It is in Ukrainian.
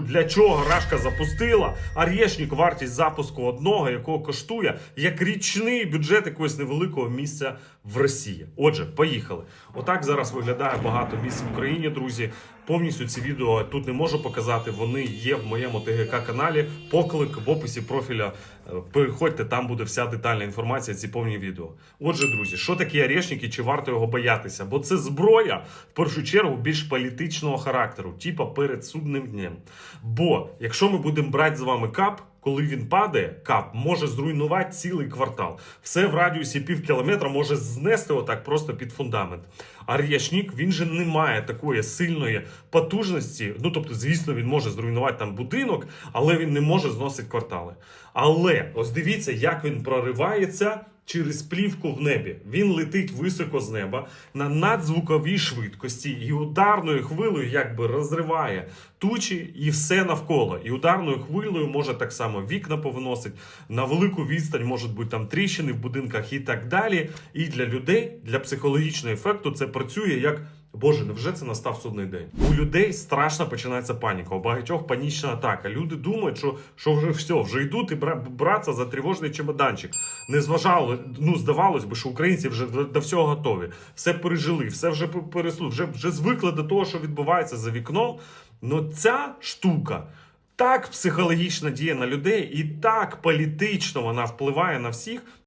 Для чого Рашка запустила Арєшнік вартість запуску одного, якого коштує як річний бюджет якогось невеликого місця в Росії. Отже, поїхали. Отак зараз виглядає багато місць в Україні, друзі. Повністю ці відео тут не можу показати. Вони є в моєму ТГК каналі. Поклик в описі профіля. Е, Переходьте, там буде вся детальна інформація. Ці повні відео. Отже, друзі, що таке Арєшнік і чи варто його боятися? Бо це зброя в першу чергу більш політичного характеру, типа перед судним днем. Бо якщо ми будемо брати з вами кап. Коли він падає, кап може зруйнувати цілий квартал. Все в радіусі пів кілометра може знести отак просто під фундамент. А р'ячник, він же не має такої сильної потужності. Ну тобто, звісно, він може зруйнувати там будинок, але він не може зносити квартали. Але ось дивіться, як він проривається через плівку в небі. Він летить високо з неба на надзвуковій швидкості і ударною хвилею якби розриває тучі і все навколо. І ударною хвилею може так само вікна повиносить на велику відстань, можуть бути там тріщини в будинках і так далі. І для людей, для психологічного ефекту, це працює як. Боже, невже це настав судний день? У людей страшно починається паніка. У багатьох панічна атака. Люди думають, що, що вже все, вже йдуть і бра- братися за тривожний чемоданчик. Не зважало, ну здавалось би, що українці вже до, до всього готові. Все пережили, все вже п- вже, вже звикли до того, що відбувається за вікном. Но ця штука так психологічно діє на людей, і так політично вона впливає на всіх.